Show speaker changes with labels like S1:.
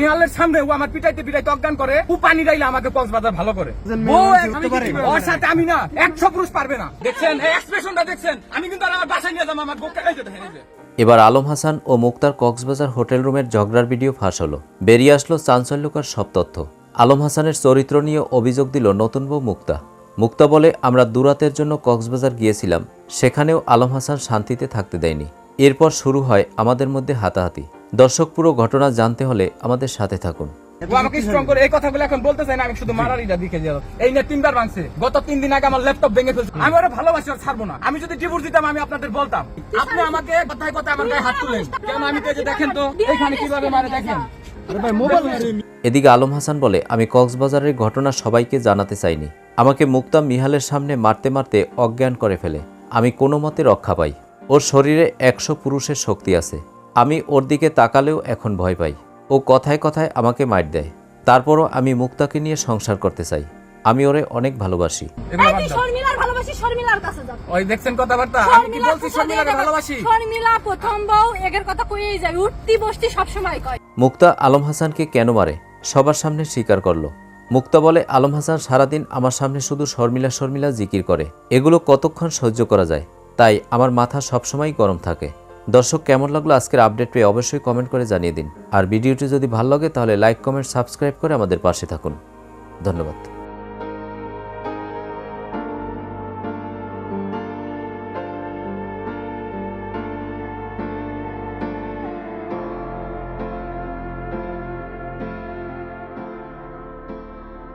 S1: মিহালের সামনে ও আমার পিটাইতে পিটাইতে অজ্ঞান করে ও পানি ডাইলে আমাকে কক্সবাজার ভালো করে। ওর সাথে আমি না একশো পুরুষ পারবে না। দেখছেন? এক্সপ্রেশনটা দেখছেন? আমি কিন্তু আর আমার বাসায় নিয়ে যাব আমার বুকটা খাইতে দেখেন
S2: এবার আলম হাসান ও মুক্তার কক্সবাজার হোটেল রুমের ঝগড়ার ভিডিও ফাঁস হলো। বেরিয়ে আসলো চাঞ্চল্যকর সব তথ্য। আলম হাসানের চরিত্র নিয়ে অভিযোগ দিল নতুন বউ মুক্তা। মুক্তা বলে আমরা দুরাতের জন্য কক্সবাজার গিয়েছিলাম। সেখানেও আলম হাসান শান্তিতে থাকতে দেয়নি। এরপর শুরু হয় আমাদের মধ্যে হাতাহাতি। দর্শক পুরো ঘটনা জানতে হলে আমাদের সাথে থাকুন।
S1: আমাকে স্ট্রং করে এই কথাগুলো এখন বলতে চাই না আমি শুধু মারারিটা দিকে যাব এই নিয়ে তিনবার ভাঙছে। গত তিন দিন আগে আমার ল্যাপটপ ভেঙে ফেলছে। আমি ওরা ভালোবাসি আর ছাড়বো না। আমি যদি ডিভোর্স দিতাম আমি আপনাদের বলতাম। আপনি আমাকে কথায় কথায় আমার গায়ে হাত তুলেন। কেন আমি তো দেখেন তো এখানে কীভাবে মারে দেখেন?
S3: আরে ভাই মোবাইল মারে
S2: এদিকে আলম হাসান বলে আমি কক্সবাজারের ঘটনা সবাইকে জানাতে চাইনি। আমাকে মুক্তা মিহালের সামনে মারতে মারতে অজ্ঞান করে ফেলে। আমি কোনো মতে রক্ষা পাই। ওর শরীরে একশো পুরুষের শক্তি আছে। আমি ওর দিকে তাকালেও এখন ভয় পাই। ও কথায় কথায় আমাকে মার দেয়। তারপরও আমি মুক্তাকে নিয়ে সংসার করতে চাই। আমি ওরে অনেক ভালোবাসি।
S1: এগুলো
S4: এই
S1: বাদ
S4: তুই
S1: দাও।
S4: শর্মিলার ভালোবাসি শর্মিলার কাছে যাও।
S1: ওই দেখছেন কথাবার্তা? আমি কি বলছি শর্মিলাকে ভালোবাসি?
S4: শর্মিলা প্রথম বউ এগের কথা কইই যাবে। উঠতি বসতি সবসময় কয়।
S2: মুক্তা আলম হাসানকে কেন মারে? সবার সামনে স্বীকার করল। মুক্তা বলে আলম হাসান সারাদিন আমার সামনে শুধু শর্মিলা শর্মিলা জিকির করে। এগুলো কতক্ষণ সহ্য করা যায়? তাই আমার মাথা সবসময় গরম থাকে। দর্শক, কেমন লাগল আজকের আপডেট পেয়ে অবশ্যই কমেন্ট করে জানিয়ে দিন। আর ভিডিওটি যদি ভালো লাগে, তাহলে লাইক, কমেন্ট, সাবস্ক্রাইব করে আমাদের পাশে থাকুন। ধন্যবাদ।